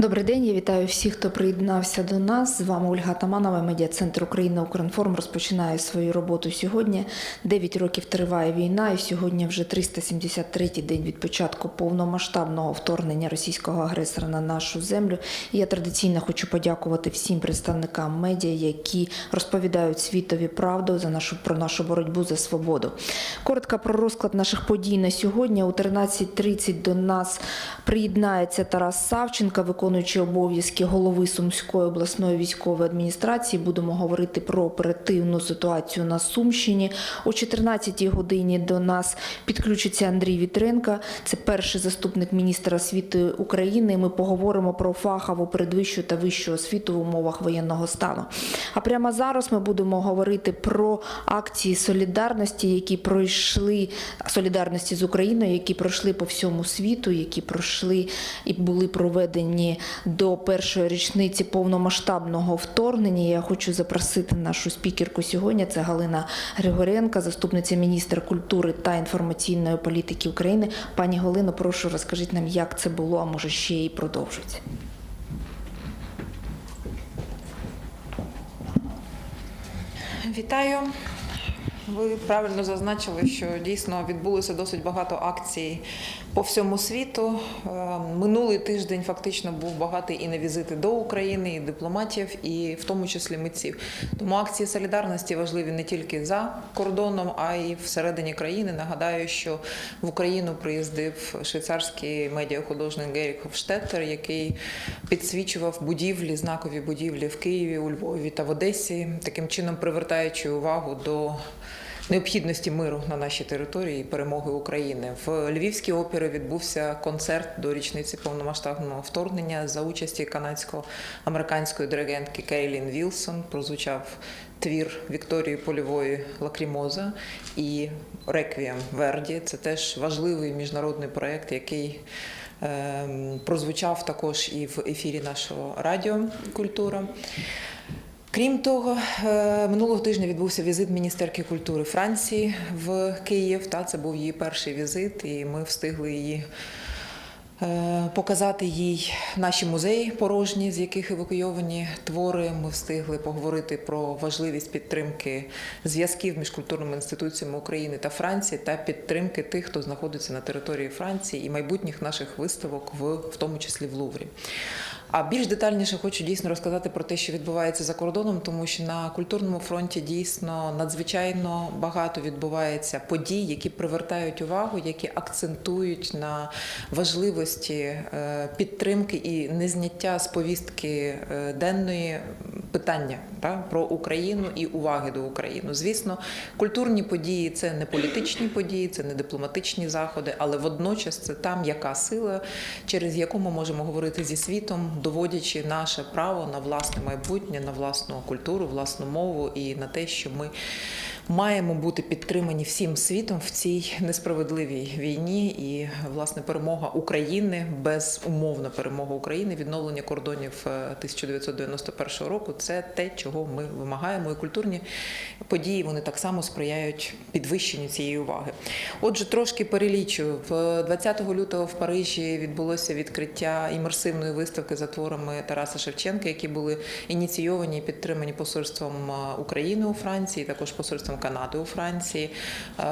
Добрий день, я вітаю всіх, хто приєднався до нас. З вами Ольга Таманова, медіа-центр Україна Укрінформ розпочинає свою роботу сьогодні. Дев'ять років триває війна, і сьогодні вже 373-й день від початку повномасштабного вторгнення російського агресора на нашу землю. Я традиційно хочу подякувати всім представникам медіа, які розповідають світові правду за нашу про нашу боротьбу за свободу. Коротко про розклад наших подій на сьогодні. У 13.30 до нас приєднається Тарас Савченко, виконуючий обов'язки голови Сумської обласної військової адміністрації. Будемо говорити про оперативну ситуацію на Сумщині. О 14 годині до нас підключиться Андрій Вітренко. Це перший заступник міністра освіти України. Ми поговоримо про фахову передвищу та вищу освіту в умовах воєнного стану. А прямо зараз ми будемо говорити про акції солідарності, які пройшли солідарності з Україною, які пройшли по всьому світу, які пройшли і були проведені до першої річниці повномасштабного вторгнення. Я хочу запросити нашу спікерку сьогодні. Це Галина Григоренко, заступниця міністра культури та інформаційної політики України. Пані Галино, прошу розкажіть нам, як це було, а може ще і продовжується. Вітаю. Ви правильно зазначили, що дійсно відбулося досить багато акцій по всьому світу. Е, Минулий тиждень фактично був багатий і на візити до України, і дипломатів, і в тому числі митців. Тому акції солідарності важливі не тільки за кордоном, а й всередині країни. Нагадаю, що в Україну приїздив швейцарський медіахудожник Герік Хофштеттер, який підсвічував будівлі, знакові будівлі в Києві, у Львові та в Одесі, таким чином привертаючи увагу до необхідності миру на нашій території і перемоги України. В Львівській опері відбувся концерт до річниці повномасштабного вторгнення за участі канадсько-американської диригентки Кейлін Вілсон. Прозвучав твір Вікторії Польової Лакрімоза і Реквієм Верді. Це теж важливий міжнародний проєкт, який ем, прозвучав також і в ефірі нашого радіо Культура. Крім того, е, минулого тижня відбувся візит міністерки культури Франції в Київ. Та це був її перший візит, і ми встигли її. е, Показати їй наші музеї порожні, з яких евакуйовані твори. Ми встигли поговорити про важливість підтримки зв'язків між культурними інституціями України та Франції та підтримки тих, хто знаходиться на території Франції, і майбутніх наших виставок, в, в тому числі в Луврі. А більш детальніше хочу дійсно розказати про те, що відбувається за кордоном, тому що на культурному фронті дійсно надзвичайно багато відбувається подій, які привертають увагу, які акцентують на важливості е, підтримки і незняття з повістки е, денної питання та, про Україну і уваги до України. Звісно, культурні події це не політичні події, це не дипломатичні заходи, але водночас це там яка сила, через яку ми можемо говорити зі світом, доводячи наше право на власне майбутнє, на власну культуру, власну мову і на те, що ми. Маємо бути підтримані всім світом в цій несправедливій війні, і власне перемога України, безумовна перемога України, відновлення кордонів е, 1991 року це те, чого ми вимагаємо. І культурні події вони так само сприяють підвищенню цієї уваги. Отже, трошки перелічую. В 20 лютого в Парижі відбулося відкриття імерсивної виставки за творами Тараса Шевченка, які були ініційовані і підтримані посольством е, України у Франції, також посольством Канади у Франції. Е,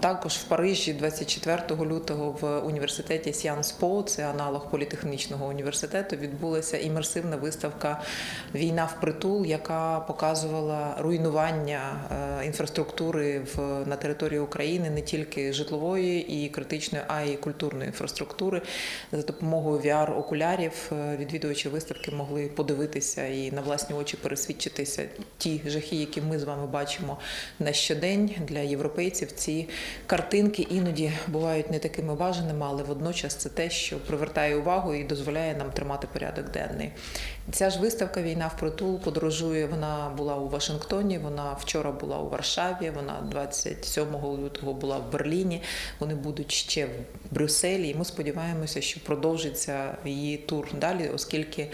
Також в Парижі 24 лютого в університеті Сіанс По, це аналог політехнічного університету, відбулася імерсивна виставка Війна в притул, яка показувала руйнування е, інфраструктури в на території України не тільки житлової і критичної, а й культурної інфраструктури. За допомогою VR-окулярів е, відвідувачі виставки могли подивитися і на власні очі пересвідчитися ті жахи, які ми з вами бачимо на щодень для європейців. Ці картинки іноді бувають не такими бажаними, але водночас це те, що привертає увагу і дозволяє нам тримати порядок денний. Ця ж виставка Війна в притул подорожує. Вона була у Вашингтоні. Вона вчора була у Варшаві. Вона 27 лютого була в Берліні. Вони будуть ще в Брюсселі. І ми сподіваємося, що продовжиться її тур далі, оскільки.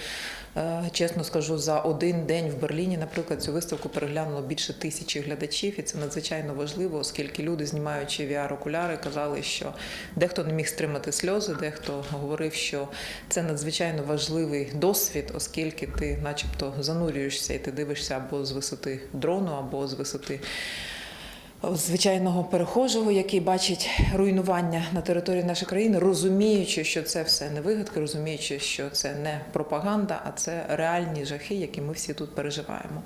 Е, Чесно скажу, за один день в Берліні, наприклад, цю виставку переглянуло більше тисячі глядачів, і це надзвичайно важливо, оскільки люди, знімаючи VR-окуляри, казали, що дехто не міг стримати сльози, дехто говорив, що це надзвичайно важливий досвід, оскільки ти, начебто, занурюєшся і ти дивишся або з висоти дрону, або з висоти звичайного перехожого, який бачить руйнування на території нашої країни, розуміючи, що це все не вигадки, розуміючи, що це не пропаганда, а це реальні жахи, які ми всі тут переживаємо.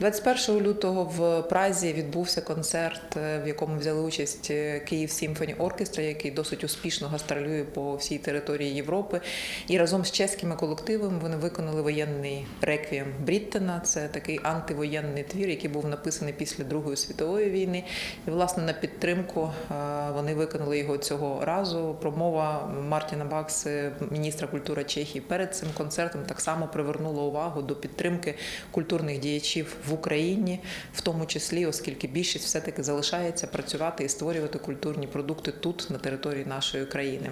21 лютого в Празі відбувся концерт, е, в якому взяли участь е, Київ Сімфоні Оркестра, який досить успішно гастролює по всій території Європи. І разом з чеськими колективами вони виконали воєнний реквієм Бріттена. Це такий антивоєнний твір, який був написаний після Другої світової війни. І власне на підтримку е, вони виконали його цього разу. Промова Мартіна Бакси, міністра культури Чехії, перед цим концертом так само привернула увагу до підтримки культурних діячів в Україні, в тому числі, оскільки більшість все таки залишається працювати і створювати культурні продукти тут, на території нашої країни.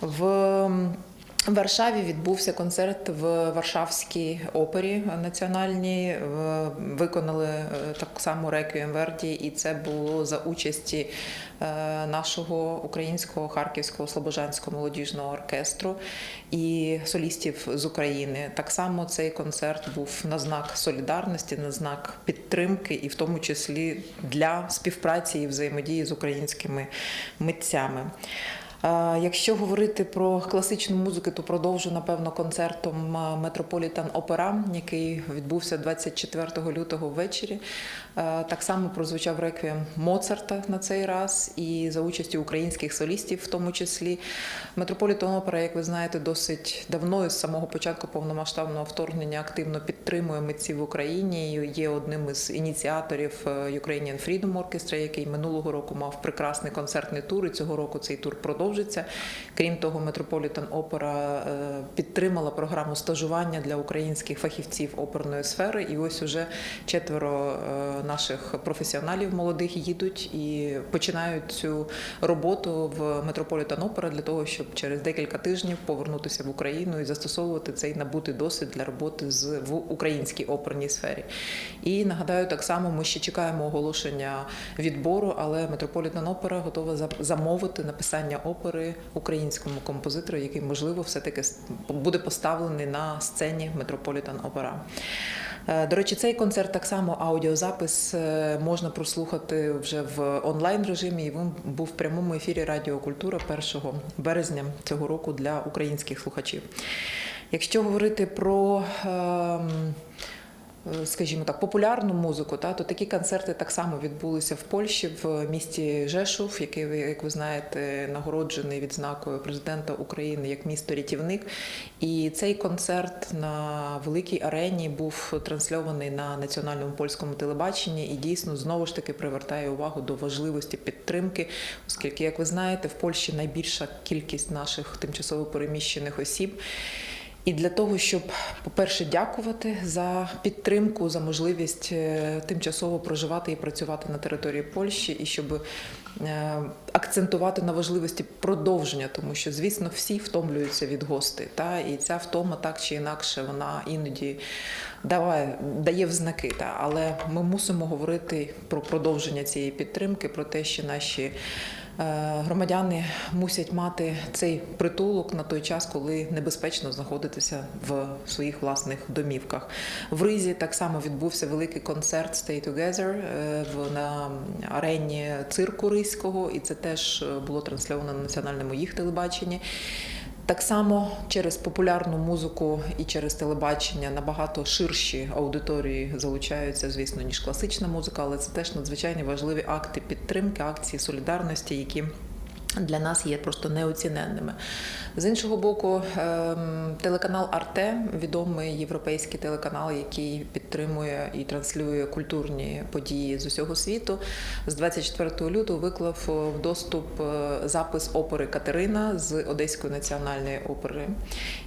В Варшаві відбувся концерт в Варшавській опері національній. Виконали е, так само реквієм Верді, і це було за участі е, нашого українського харківського слобожанського молодіжного оркестру і солістів з України. Так само цей концерт був на знак солідарності, на знак підтримки, і в тому числі для співпраці і взаємодії з українськими митцями. Е, Якщо говорити про класичну музику, то продовжу напевно концертом Метрополітан Опера, який відбувся 24 лютого ввечері. Е, Так само прозвучав реквієм Моцарта на цей раз і за участю українських солістів, в тому числі. Метрополітан Опера, як ви знаєте, досить давно з самого початку повномасштабного вторгнення активно підтримує митців в Україні. Є одним із ініціаторів е, Ukrainian Freedom Orchestra, який минулого року мав прекрасний концертний тур. І цього року цей тур продовжиться. Крім того, Метрополітан Опера підтримала програму стажування для українських фахівців оперної сфери. І ось уже четверо е, наших професіоналів молодих їдуть і починають цю роботу в Метрополітан Опера для того, щоб через декілька тижнів повернутися в Україну і застосовувати цей набутий досвід для роботи з в українській оперній сфері. І нагадаю, так само ми ще чекаємо оголошення відбору, але Метрополітан Опера готова замовити написання опери українському композитору, який можливо все таки буде поставлений на сцені Метрополітан Опера. До речі, цей концерт так само аудіозапис е, можна прослухати вже в онлайн режимі. І він був в прямому ефірі Радіо Культура 1 березня цього року для українських слухачів. Якщо говорити про е, Скажімо так, популярну музику, та то такі концерти так само відбулися в Польщі в місті Жешув, який ви, як ви знаєте, нагороджений відзнакою президента України як місто рятівник. І цей концерт на великій арені був трансльований на національному польському телебаченні і дійсно знову ж таки привертає увагу до важливості підтримки, оскільки, як ви знаєте, в Польщі найбільша кількість наших тимчасово переміщених осіб. І для того, щоб, по-перше, дякувати за підтримку, за можливість е, тимчасово проживати і працювати на території Польщі, і щоб е, акцентувати на важливості продовження, тому що, звісно, всі втомлюються від гостей. Та? І ця втома так чи інакше вона іноді даває, дає взнаки. Та? Але ми мусимо говорити про продовження цієї підтримки, про те, що наші. Е, Громадяни мусять мати цей притулок на той час, коли небезпечно знаходитися в своїх власних домівках. В Ризі так само відбувся великий концерт Stay Together е, на арені цирку Ризького, і це теж е, було трансльовано на національному їх телебаченні. Так само через популярну музику і через телебачення набагато ширші аудиторії залучаються, звісно, ніж класична музика, але це теж надзвичайно важливі акти підтримки, акції солідарності, які для нас є просто неоціненними. З іншого боку, ем, телеканал Арте, відомий європейський телеканал, який підтримує і транслює культурні події з усього світу, з 24 лютого виклав в доступ е, запис опери Катерина з Одеської національної опери.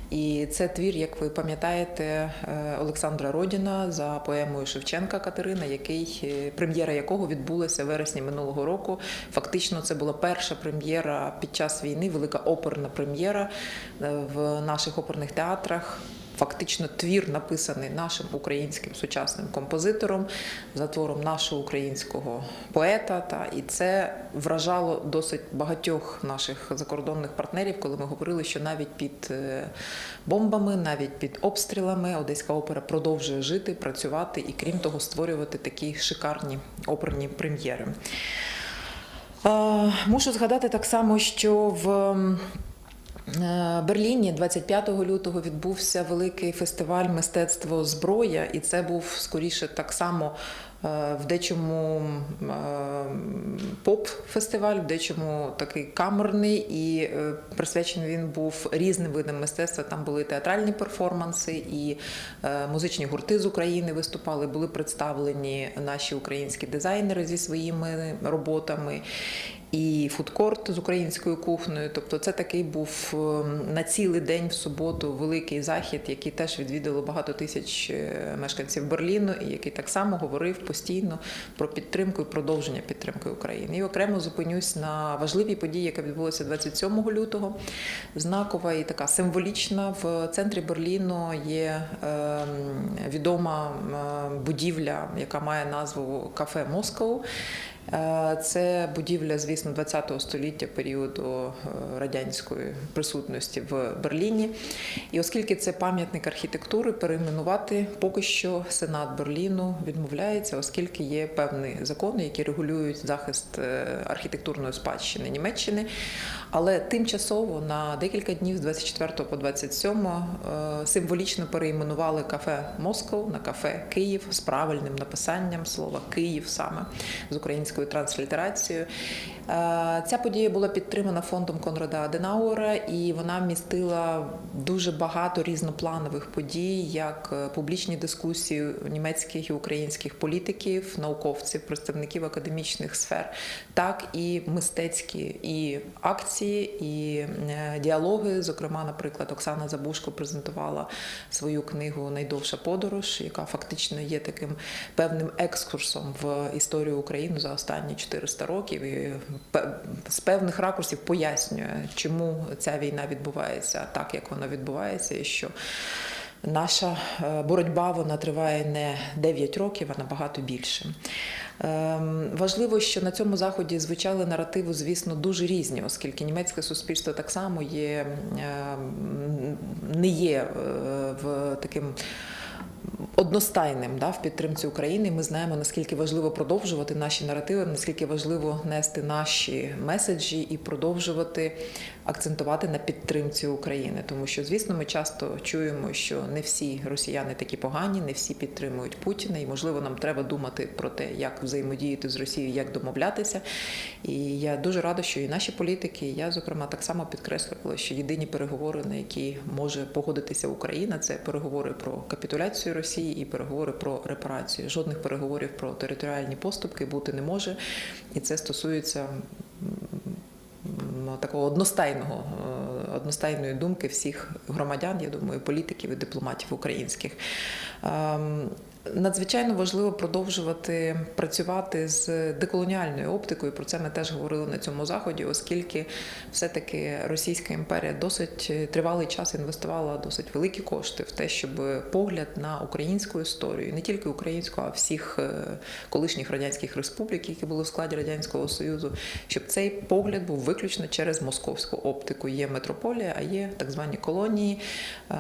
І це твір, як ви пам'ятаєте, е, Олександра Родіна за поемою Шевченка Катерина, який е, прем'єра якого відбулася в вересні минулого року. Фактично, це була перша прем'єра під час війни, велика оперна прем'єра е, в наших оперних театрах. Фактично твір написаний нашим українським сучасним композитором, за твором нашого українського поета. Та і це вражало досить багатьох наших закордонних партнерів, коли ми говорили, що навіть під е, бомбами, навіть під обстрілами Одеська опера продовжує жити, працювати і крім того, створювати такі шикарні оперні прем'єри. Мушу згадати так само, що в Берліні 25 лютого відбувся великий фестиваль мистецтво зброя, і це був скоріше так само е, в дечому е, поп-фестиваль, в дечому такий камерний, і е, присвячений він був різним видам мистецтва. Там були театральні перформанси, і е, музичні гурти з України виступали, були представлені наші українські дизайнери зі своїми роботами. І фудкорт з українською кухнею, тобто це такий був е, на цілий день в суботу великий захід, який теж відвідало багато тисяч е, мешканців Берліну, і який так само говорив постійно про підтримку і продовження підтримки України. І окремо зупинюсь на важливій події, яка відбулася 27 лютого. Знакова і така символічна в центрі Берліну є е, відома е, будівля, яка має назву кафе Москоу. Е, Це будівля, звісно, 20-го століття періоду е, радянської присутності в Берліні. І оскільки це пам'ятник архітектури, перейменувати поки що Сенат Берліну відмовляється, оскільки є певні закони, які регулюють захист е, архітектурної спадщини Німеччини. Але тимчасово на декілька днів з 24 по 27 е, символічно перейменували кафе Москов на кафе Київ з правильним написанням слова Київ саме з українською транслітерацією. Е, Ця подія була підтримана фондом Конрада Аденауера, і вона містила дуже багато різнопланових подій, як е, публічні дискусії німецьких і українських політиків, науковців, представників академічних сфер, так і мистецькі і акції, і е, діалоги. Зокрема, наприклад, Оксана Забушко презентувала свою книгу Найдовша подорож, яка фактично є таким певним екскурсом в історію України за останні 400 років. І з певних ракурсів пояснює, чому ця війна відбувається так, як вона відбувається, і що. Наша е, боротьба вона триває не 9 років, а набагато більше. Ем, Важливо, що на цьому заході звучали наративи, звісно, дуже різні, оскільки німецьке суспільство так само є, ем, не є е, в таким одностайним да, в підтримці України. Ми знаємо, наскільки важливо продовжувати наші наративи, наскільки важливо нести наші меседжі і продовжувати акцентувати на підтримці України. Тому що, звісно, ми часто чуємо, що не всі росіяни такі погані, не всі підтримують Путіна, і можливо нам треба думати про те, як взаємодіяти з Росією, як домовлятися. І я дуже рада, що і наші політики, і я, зокрема, так само підкреслювала, що єдині переговори, на які може погодитися Україна, це переговори про капітуляцію Росії і переговори про репарацію. Жодних переговорів про територіальні поступки бути не може, і це стосується. Такого одностайного, е, одностайної думки всіх громадян, я думаю, політиків і дипломатів українських. Ем, Надзвичайно важливо продовжувати працювати з деколоніальною оптикою. Про це ми теж говорили на цьому заході, оскільки все-таки Російська імперія досить тривалий час інвестувала досить великі кошти в те, щоб погляд на українську історію, не тільки українську, а всіх е, колишніх радянських республік, які були в складі радянського союзу, щоб цей погляд був виключно через московську оптику. Є метрополія, а є так звані колонії, е,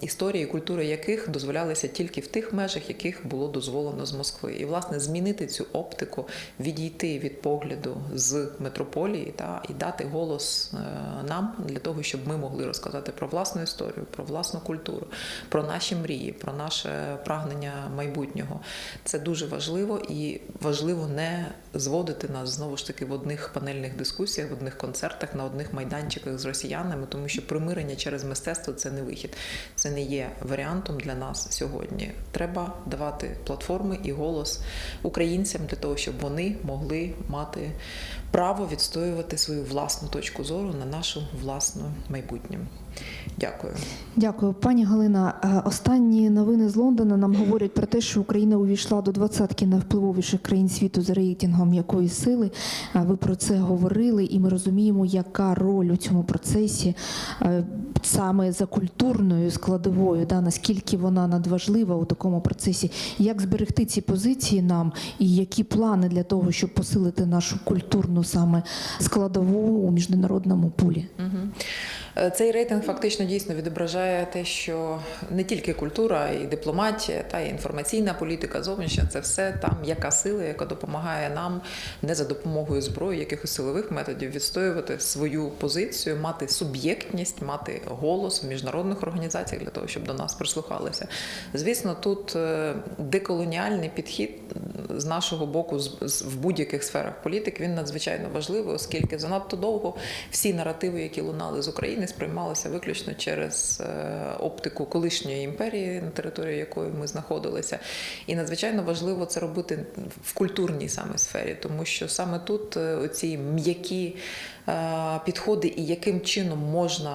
історії культури яких дозволялися тільки в тих межах, яких було дозволено з Москви. І власне змінити цю оптику, відійти від погляду з метрополії та і дати голос е, нам для того, щоб ми могли розказати про власну історію, про власну культуру, про наші мрії, про наше прагнення майбутнього. Це дуже важливо і важливо не зводити нас знову ж таки в одних панельних дискусіях, в одних концертах, на одних майданчиках з росіянами, тому що примирення через мистецтво це не вихід, це не є варіантом для нас сьогодні. Треба давати платформи і голос українцям для того, щоб вони могли мати право відстоювати свою власну точку зору на нашу власну майбутнє. Дякую. Дякую, пані Галина. Е, Останні новини з Лондона нам говорять про те, що Україна увійшла до двадцятки найвпливовіших країн світу за рейтингом якої сили. Е, Ви про це говорили, і ми розуміємо, яка роль у цьому процесі е, саме за культурною складовою, да, наскільки вона надважлива у такому процесі. Як зберегти ці позиції нам, і які плани для того, щоб посилити нашу культурну саме складову у міжнародному пулі? Мгм. Е, Цей рейтинг фактично дійсно відображає те, що не тільки культура, і дипломатія, та і інформаційна політика зовнішня це все там яка сила, яка допомагає нам не за допомогою зброї, якихось силових методів відстоювати свою позицію, мати суб'єктність, мати голос в міжнародних організаціях для того, щоб до нас прислухалися. Звісно, тут е, деколоніальний підхід з нашого боку в будь-яких сферах політики він надзвичайно важливий, оскільки занадто довго всі наративи, які лунали з України, сприймалися виключно через е, оптику колишньої імперії, на території якої ми знаходилися. І надзвичайно важливо це робити в культурній саме сфері, тому що саме тут е, оці м'які е, підходи і яким чином можна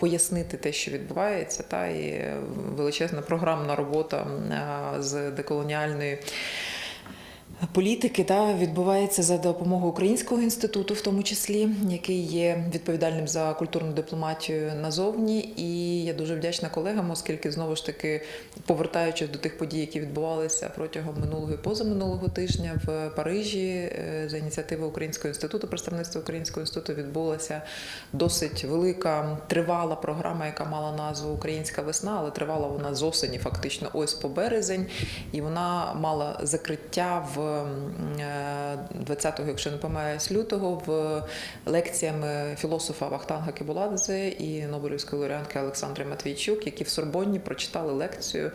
пояснити те, що відбувається, та і величезна програмна робота з деколоніальної. Політики та відбувається за допомогою Українського інституту, в тому числі, який є відповідальним за культурну дипломатію назовні. І я дуже вдячна колегам, оскільки знову ж таки, повертаючись до тих подій, які відбувалися протягом минулого і позаминулого тижня в Парижі, е, за ініціативи Українського інституту, представництва Українського інституту відбулася досить велика тривала програма, яка мала назву Українська весна, але тривала вона з осені, фактично ось по березень, і вона мала закриття в 20-го, якщо не помиляюсь, лютого, в лекціями філософа Вахтанга Кибуладзе і Нобелівської лауреатки Олександри Матвійчук, які в Сорбонні прочитали лекцію.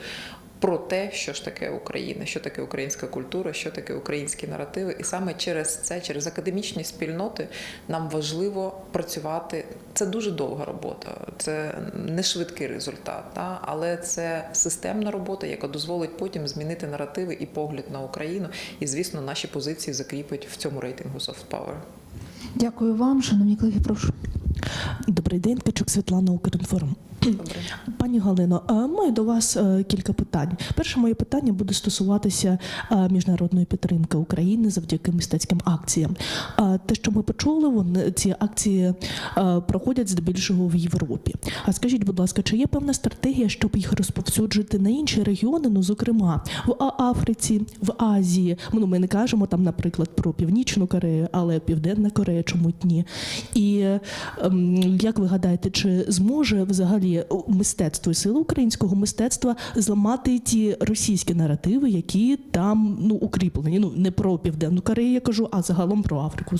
Про те, що ж таке Україна, що таке українська культура, що таке українські наративи, і саме через це, через академічні спільноти, нам важливо працювати. Це дуже довга робота, це не швидкий результат, та? але це системна робота, яка дозволить потім змінити наративи і погляд на Україну. І, звісно, наші позиції закріпить в цьому рейтингу Soft Power. Дякую вам, шановні колеги. Прошу. Добрий день, Качук Світлана Укрінформ. Добре. Пані Галино, маю до вас е, кілька питань. Перше моє питання буде стосуватися е, міжнародної підтримки України завдяки мистецьким акціям. Те, що ми почули, вони ці акції е, проходять здебільшого в Європі. А скажіть, будь ласка, чи є певна стратегія, щоб їх розповсюджити на інші регіони? Ну, зокрема, в Африці, в Азії. Ну, ми не кажемо там, наприклад, про Північну Корею, але Південна Корея чому ні? І ем, як ви гадаєте, чи зможе взагалі мистецтво і сила українського мистецтва зламати ті російські наративи, які там ну укріплені? Ну не про Південну Корею я кажу, а загалом про Африку.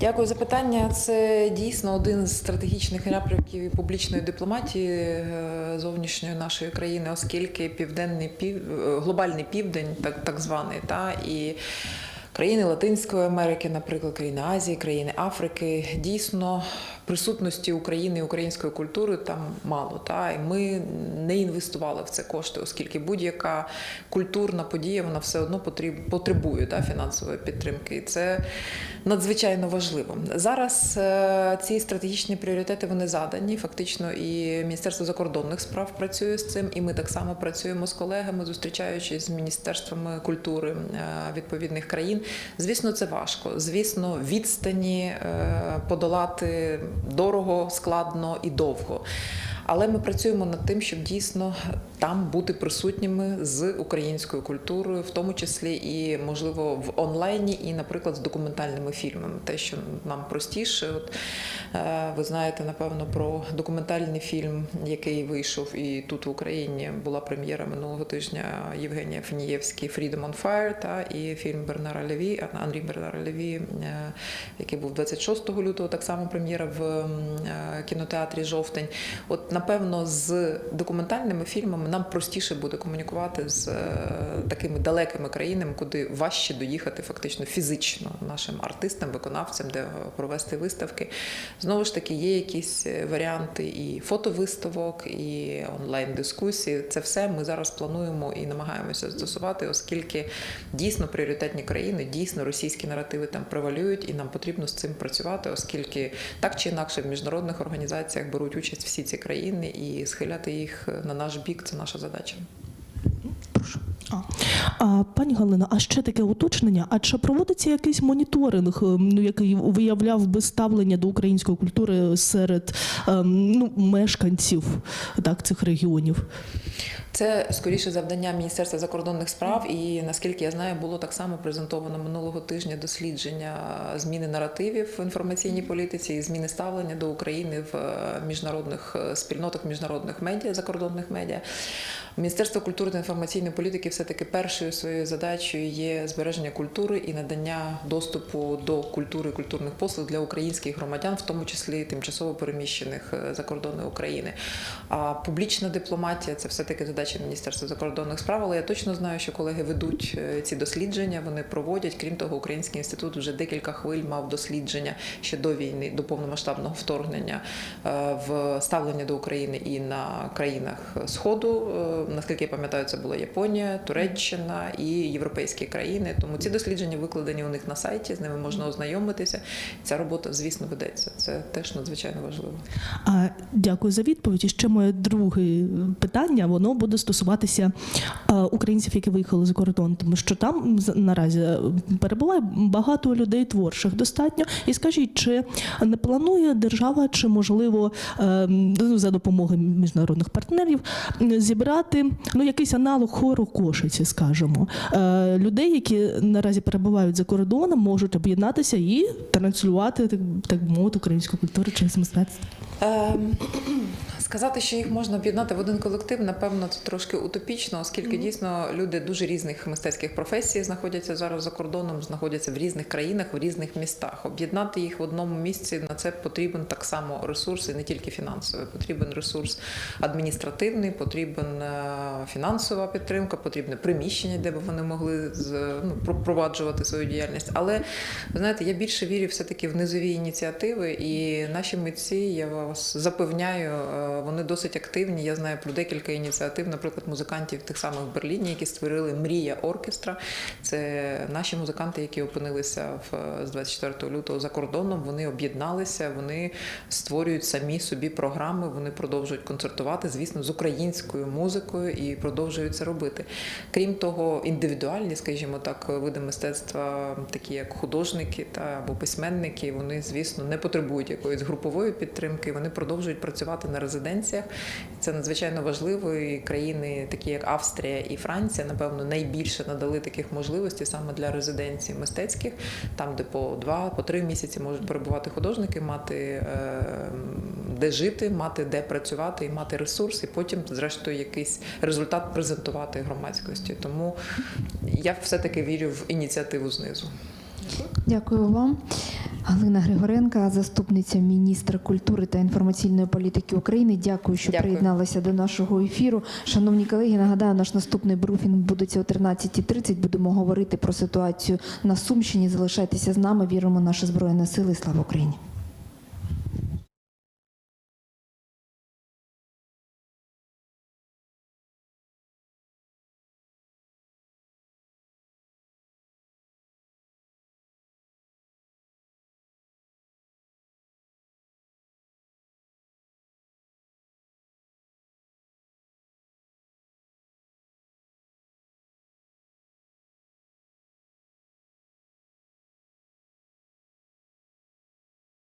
Дякую за питання. Це дійсно один з стратегічних напрямків публічної дипломатії е, зовнішньої нашої країни, оскільки південний пів е, глобальний південь, так, так званий, та і. Країни Латинської Америки, наприклад, країни Азії, країни Африки, дійсно присутності України і української культури там мало. Та і ми не інвестували в це кошти, оскільки будь-яка культурна подія вона все одно потребує та, фінансової підтримки. І це надзвичайно важливо. Зараз е, ці стратегічні пріоритети вони задані. Фактично, і Міністерство закордонних справ працює з цим, і ми так само працюємо з колегами, зустрічаючись з міністерствами культури е, відповідних країн. Звісно, це важко. Звісно, відстані е, подолати дорого, складно і довго. Але ми працюємо над тим, щоб дійсно там бути присутніми з українською культурою, в тому числі і можливо в онлайні, і, наприклад, з документальними фільмами. Те, що нам простіше, от е, ви знаєте, напевно, про документальний фільм, який вийшов і тут в Україні була прем'єра минулого тижня Євгенія Фенієвський «Freedom on Fire» та і фільм Бернара Леві, Андрій Бернара Леві, е, який був 26 лютого, так само прем'єра в е, кінотеатрі Жовтень. От напевно, з документальними фільмами нам простіше буде комунікувати з е, такими далекими країнами, куди важче доїхати фактично фізично нашим артистам, виконавцям, де провести виставки. Знову ж таки, є якісь е, варіанти і фотовиставок, і онлайн-дискусії. Це все ми зараз плануємо і намагаємося застосувати, оскільки дійсно пріоритетні країни, дійсно російські наративи там превалюють, і нам потрібно з цим працювати, оскільки так чи інакше в міжнародних організаціях беруть участь всі ці країни, і схиляти їх на наш бік це наша задача. Прошу. А, пані Галина, а ще таке уточнення. А чи проводиться якийсь моніторинг, ем, ну, який виявляв би ставлення до української культури серед ем, ну, мешканців так, цих регіонів? Це скоріше завдання Міністерства закордонних справ, і наскільки я знаю, було так само презентовано минулого тижня дослідження зміни наративів в інформаційній політиці і зміни ставлення до України в е, міжнародних е, спільнотах, міжнародних медіа, закордонних медіа. Міністерство культури та інформаційної політики все-таки першою своєю задачею є збереження культури і надання доступу до культури і культурних послуг для українських громадян, в тому числі тимчасово переміщених е, за кордони України. А публічна дипломатія це все-таки задача Міністерства закордонних справ. Але я точно знаю, що колеги ведуть е, ці дослідження, вони проводять. Крім того, Український інститут вже декілька хвиль мав дослідження ще до війни, до повномасштабного вторгнення е, в ставлення до України і на країнах Сходу. Е, Наскільки я пам'ятаю, це була Японія, Туреччина і європейські країни. Тому ці дослідження викладені у них на сайті, з ними можна ознайомитися. Ця робота, звісно, ведеться. Це теж надзвичайно важливо. А, дякую за відповідь. І ще моє друге питання воно буде стосуватися а, українців, які виїхали за кордон, тому що там наразі е, перебуває багато людей творчих достатньо. І скажіть, чи не планує держава, чи можливо е, за допомогою міжнародних партнерів зібрати ну якийсь аналог хору кошиці, скажімо, Е, людей, які наразі перебувають за кордоном, можуть об'єднатися і транслювати так, так мовити українську культуру через мистецтво. Сказати, що їх можна об'єднати в один колектив, напевно, це трошки утопічно, оскільки дійсно люди дуже різних мистецьких професій знаходяться зараз за кордоном, знаходяться в різних країнах, в різних містах. Об'єднати їх в одному місці на це потрібен так само ресурс, і не тільки фінансовий. Потрібен ресурс адміністративний, потрібен е, фінансова підтримка, потрібне приміщення, де б вони могли з- ну, пропроваджувати свою діяльність. Але ви знаєте, я більше вірю все-таки в низові ініціативи, і наші митці, я вас запевняю, е, вони досить активні. Я знаю про декілька ініціатив, наприклад, музикантів тих самих в Берліні, які створили Мрія оркестра. Це наші музиканти, які опинилися в з 24 лютого за кордоном. Вони об'єдналися, вони створюють самі собі програми. Вони продовжують концертувати, звісно, з українською музикою і продовжують це робити. Крім того, індивідуальні, скажімо так, види мистецтва, такі як художники та або письменники, вони, звісно, не потребують якоїсь групової підтримки. Вони продовжують працювати на резиденціях. Це надзвичайно важливо. І країни, такі як Австрія і Франція, напевно, найбільше надали таких можливостей саме для резиденцій мистецьких, там, де по два, по три місяці можуть перебувати художники, мати е, де жити, мати де працювати і мати ресурс, і потім, зрештою, якийсь результат презентувати громадськості. Тому я все-таки вірю в ініціативу знизу. Дякую вам. Галина Григоренка, заступниця міністра культури та інформаційної політики України. Дякую, що Дякую. приєдналися до нашого ефіру. Шановні колеги, нагадаю, наш наступний брифінг будеться о 13.30. Будемо говорити про ситуацію на Сумщині. Залишайтеся з нами. Віримо в наші збройні сили. Слава Україні!